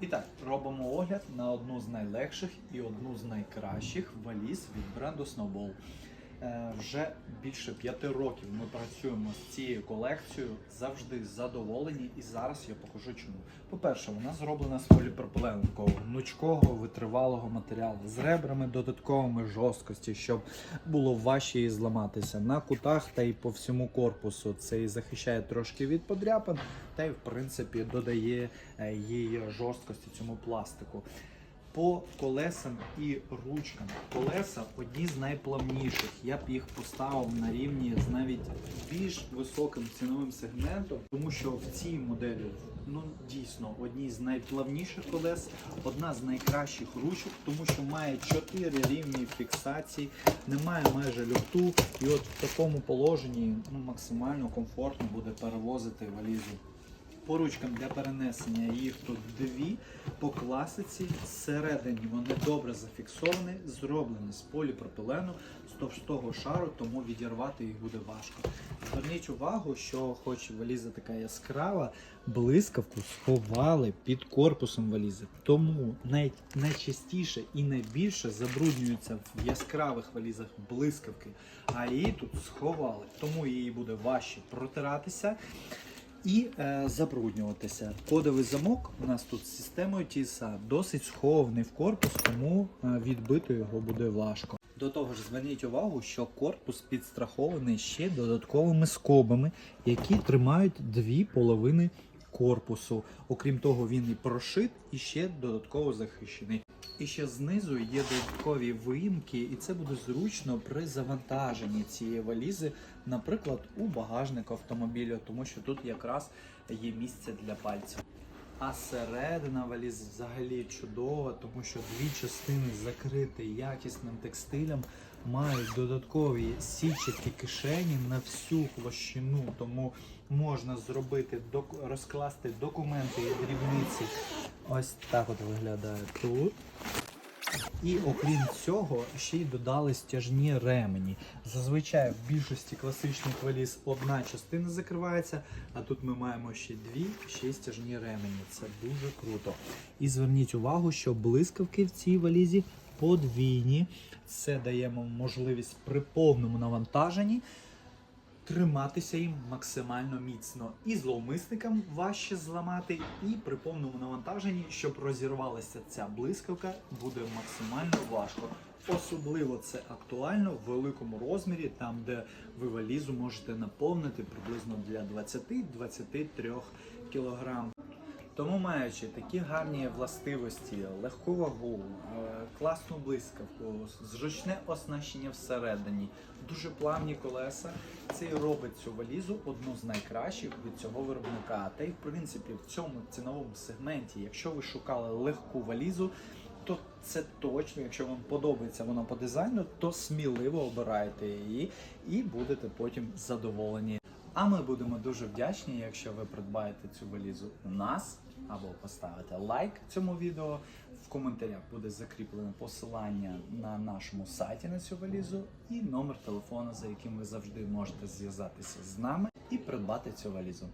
І так, робимо огляд на одну з найлегших і одну з найкращих валіз від бренду Snowball. Е, Вже більше п'яти років ми працюємо з цією колекцією, завжди задоволені, і зараз я покажу чому. По-перше, вона зроблена з поліпропилену гнучкого, витривалого матеріалу з ребрами додатковими жорсткості, щоб було важче її зламатися на кутах та й по всьому корпусу. Це і захищає трошки від подряпин, та й в принципі додає е, їй жорсткості цьому пластику. По колесам і ручкам. Колеса одні з найплавніших. Я б їх поставив на рівні з навіть більш високим ціновим сегментом, тому що в цій моделі ну дійсно одні з найплавніших колес, одна з найкращих ручок, тому що має 4 рівні фіксації, немає майже люфту, і от в такому положенні ну, максимально комфортно буде перевозити валізу. По ручкам для перенесення їх тут дві. По класиці всередині вони добре зафіксовані, зроблені з поліпропилену, з товстого шару, тому відірвати їх буде важко. Зверніть увагу, що хоч валіза така яскрава, блискавку сховали під корпусом валізи. Тому най, найчастіше і найбільше забруднюються в яскравих валізах блискавки, а її тут сховали. Тому її буде важче протиратися і е, забруднюватися. Кодовий замок у нас тут з системою TSA досить схований в корпус, тому е, відбити його буде важко. До того ж, зверніть увагу, що корпус підстрахований ще додатковими скобами, які тримають дві половини корпусу. Окрім того, він і прошит і ще додатково захищений. І ще знизу є додаткові виїмки, і це буде зручно при завантаженні цієї валізи, наприклад, у багажник автомобіля, тому що тут якраз є місце для пальців. А середина валіз взагалі чудова, тому що дві частини закриті якісним текстилем, мають додаткові січаті кишені на всю площину, тому можна зробити розкласти документи і дрібниці. Ось так от виглядає тут. І окрім цього, ще й додали стяжні ремені. Зазвичай в більшості класичних валіз одна частина закривається, а тут ми маємо ще дві, ще й стяжні ремені. Це дуже круто. І зверніть увагу, що блискавки в цій валізі подвійні. Це дає можливість при повному навантаженні триматися їм максимально міцно. І зловмисникам важче зламати, і при повному навантаженні, щоб розірвалася ця блискавка, буде максимально важко. Особливо це актуально в великому розмірі, там де ви валізу можете наповнити приблизно для 20-23 кг. Тому маючи такі гарні властивості, легку вагу, е, класну блискавку, зручне оснащення всередині, дуже плавні колеса, це і робить цю валізу одну з найкращих від цього виробника. Та й в принципі в цьому ціновому сегменті, якщо ви шукали легку валізу, то це точно, якщо вам подобається вона по дизайну, то сміливо обирайте її і будете потім задоволені. А ми будемо дуже вдячні, якщо ви придбаєте цю валізу у нас або поставите лайк цьому відео. В коментарях буде закріплене посилання на нашому сайті на цю валізу і номер телефону, за яким ви завжди можете зв'язатися з нами і придбати цю валізу.